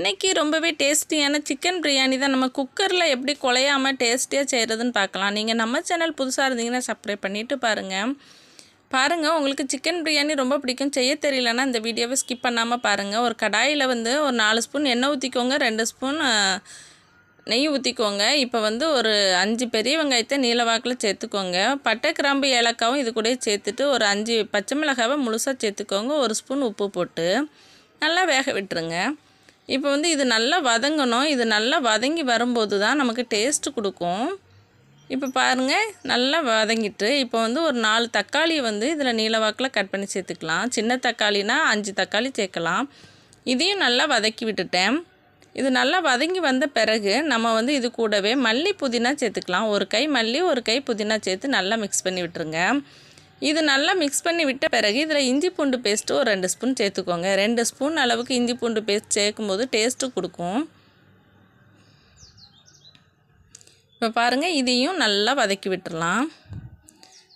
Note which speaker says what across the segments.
Speaker 1: இன்றைக்கி ரொம்பவே டேஸ்டியான சிக்கன் பிரியாணி தான். நம்ம குக்கரில் எப்படி குலையாமல் டேஸ்டியாக செய்கிறதுன்னு பார்க்கலாம். நீங்கள் நம்ம சேனல் புதுசாக இருந்தீங்கன்னா சப்ஸ்கிரைப் பண்ணிவிட்டு பாருங்கள் பாருங்கள் உங்களுக்கு சிக்கன் பிரியாணி ரொம்ப பிடிக்கும். செய்ய தெரியலன்னா இந்த வீடியோவை ஸ்கிப் பண்ணாமல் பாருங்கள் ஒரு கடாயில் வந்து ஒரு நாலு ஸ்பூன் எண்ணெய் ஊற்றிக்கோங்க ரெண்டு ஸ்பூன் நெய் ஊற்றிக்கோங்க இப்போ வந்து ஒரு அஞ்சு பெரிய வெங்காயத்தை நீலவாக்கில் சேர்த்துக்கோங்க. பட்டை கிராம்பு ஏலக்காவும் இது கூட சேர்த்துட்டு ஒரு அஞ்சு பச்சை மிளகாவை முழுசாக சேர்த்துக்கோங்க. ஒரு ஸ்பூன் உப்பு போட்டு நல்லா வேக விட்டுருங்க. இப்போ வந்து இது நல்லா வதங்கணும். இது நல்லா வதங்கி வரும்போது தான் நமக்கு டேஸ்ட்டு கொடுக்கும். இப்போ பாருங்கள் நல்லா வதங்கிட்டு இப்போ வந்து ஒரு நாலு தக்காளியை வந்து இதில் நீளவாக்கில் கட் பண்ணி சேர்த்துக்கலாம். சின்ன தக்காளினா அஞ்சு தக்காளி சேர்க்கலாம். இதையும் நல்லா வதக்கி விட்டுட்டேன். இது நல்லா வதங்கி வந்த பிறகு நம்ம வந்து இது கூடவே மல்லி புதினா சேர்த்துக்கலாம். ஒரு கை மல்லி ஒரு கை புதினா சேர்த்து நல்லா மிக்ஸ் பண்ணி விட்டுருங்க. இது நல்லா மிக்ஸ் பண்ணி விட்ட பிறகு இதில் இஞ்சி பூண்டு பேஸ்ட்டு ஒரு ரெண்டு ஸ்பூன் சேர்த்துக்கோங்க. ரெண்டு ஸ்பூன் அளவுக்கு இஞ்சி பூண்டு பேஸ்ட் சேர்க்கும்போது டேஸ்ட்டு கொடுக்கும். இப்போ பாருங்கள் இதையும் நல்லா வதக்கி விட்டுடலாம்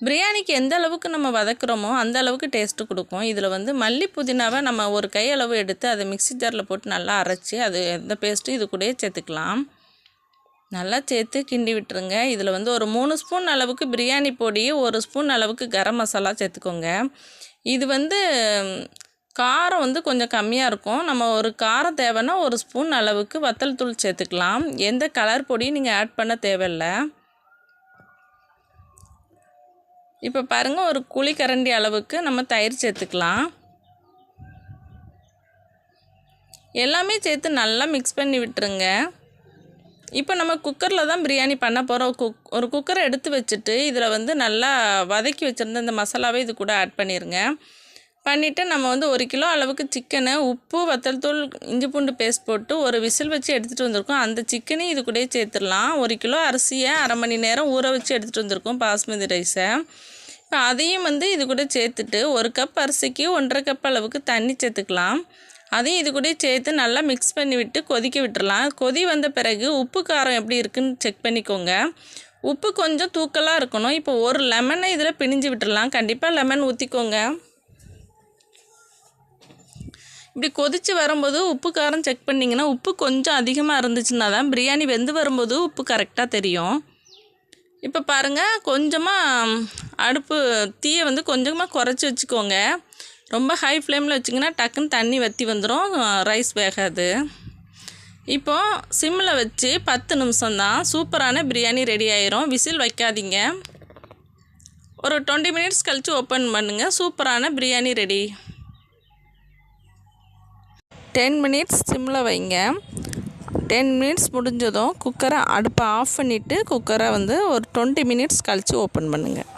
Speaker 1: பிரியாணிக்கு எந்த அளவுக்கு நம்ம வதக்குறோமோ அந்த அளவுக்கு டேஸ்ட்டு கொடுக்கும். இதில் வந்து மல்லி புதினாவை நம்ம ஒரு கையளவு எடுத்து அதை மிக்சி ஜாரில் போட்டு நல்லா அரைச்சி அது எந்த பேஸ்ட்டும் இது கூடயே சேர்த்துக்கலாம். நல்லா சேர்த்து கிண்டி விட்டுருங்க. இதில் வந்து ஒரு மூணு ஸ்பூன் அளவுக்கு பிரியாணி பொடி ஒரு ஸ்பூன் அளவுக்கு கரம் மசாலா சேர்த்துக்கோங்க. இது வந்து காரம் வந்து கொஞ்சம் கம்மியாக இருக்கும். நம்ம ஒரு காரம் தேவைன்னா ஒரு ஸ்பூன் அளவுக்கு வத்தல் தூள் சேர்த்துக்கலாம். எந்த கலர் பொடியும் நீங்கள் ஆட் பண்ண தேவையில்லை. இப்போ பாருங்கள் ஒரு குழி கரண்டி அளவுக்கு நம்ம தயிர் சேர்த்துக்கலாம். எல்லாமே சேர்த்து நல்லா மிக்ஸ் பண்ணி விட்டுருங்க. இப்போ நம்ம குக்கரில் தான் பிரியாணி பண்ண போகிறோம் குக் ஒரு குக்கரை எடுத்து வச்சுட்டு இதில் வந்து நல்லா வதக்கி வச்சுருந்த இந்த மசாலாவை இது கூட ஆட் பண்ணிடுங்க பண்ணிவிட்டு நம்ம வந்து ஒரு கிலோ அளவுக்கு சிக்கனை உப்பு வத்தல் தூள் இஞ்சி பூண்டு பேஸ்ட் போட்டு ஒரு விசில் வச்சு எடுத்துகிட்டு வந்திருக்கோம். அந்த சிக்கனையும் இது கூட சேர்த்துடலாம். ஒரு கிலோ அரிசியை அரை மணி நேரம் ஊற வச்சு எடுத்துகிட்டு வந்திருக்கோம் பாஸ்மதி ரைஸை இப்போ அதையும் வந்து இது கூட சேர்த்துட்டு ஒரு கப் அரிசிக்கு ஒன்றரை கப் அளவுக்கு தண்ணி சேர்த்துக்கலாம். அதையும் இது கூட சேர்த்து நல்லா மிக்ஸ் பண்ணி விட்டு கொதிக்க விட்டுடலாம் கொதி வந்த பிறகு உப்பு காரம் எப்படி இருக்குன்னு செக் பண்ணிக்கோங்க. உப்பு கொஞ்சம் தூக்கலாக இருக்கணும். இப்போ ஒரு லெமனை இதில் பிணிஞ்சு விட்டுடலாம் கண்டிப்பாக லெமன் ஊற்றிக்கோங்க இப்படி கொதித்து வரும்போது உப்பு காரம் செக் பண்ணிங்கன்னா உப்பு கொஞ்சம் அதிகமாக இருந்துச்சுன்னா தான் பிரியாணி வெந்து வரும்போது உப்பு கரெக்டாக தெரியும். இப்போ பாருங்கள் கொஞ்சமாக அடுப்பு தீயை வந்து கொஞ்சமாக குறைச்சி வச்சுக்கோங்க. ரொம்ப ஹை ஃப்ளேமில் வச்சிங்கன்னா டக்குன்னு தண்ணி வற்றி வந்துடும் ரைஸ் வேகாது. இப்போது சிம்மில் வச்சு பத்து நிமிஷம் தான் சூப்பரான பிரியாணி ரெடி ஆயிரும். விசில் வைக்காதீங்க. ஒரு டுவெண்ட்டி மினிட்ஸ் கழித்து ஓப்பன் பண்ணுங்கள் சூப்பரான பிரியாணி ரெடி டென் மினிட்ஸ் சிம்மில் வைங்க. டென் மினிட்ஸ் முடிஞ்சதும் குக்கரை அடுப்பை ஆஃப் பண்ணிவிட்டு குக்கரை வந்து ஒரு டுவெண்ட்டி மினிட்ஸ் கழித்து ஓப்பன் பண்ணுங்கள்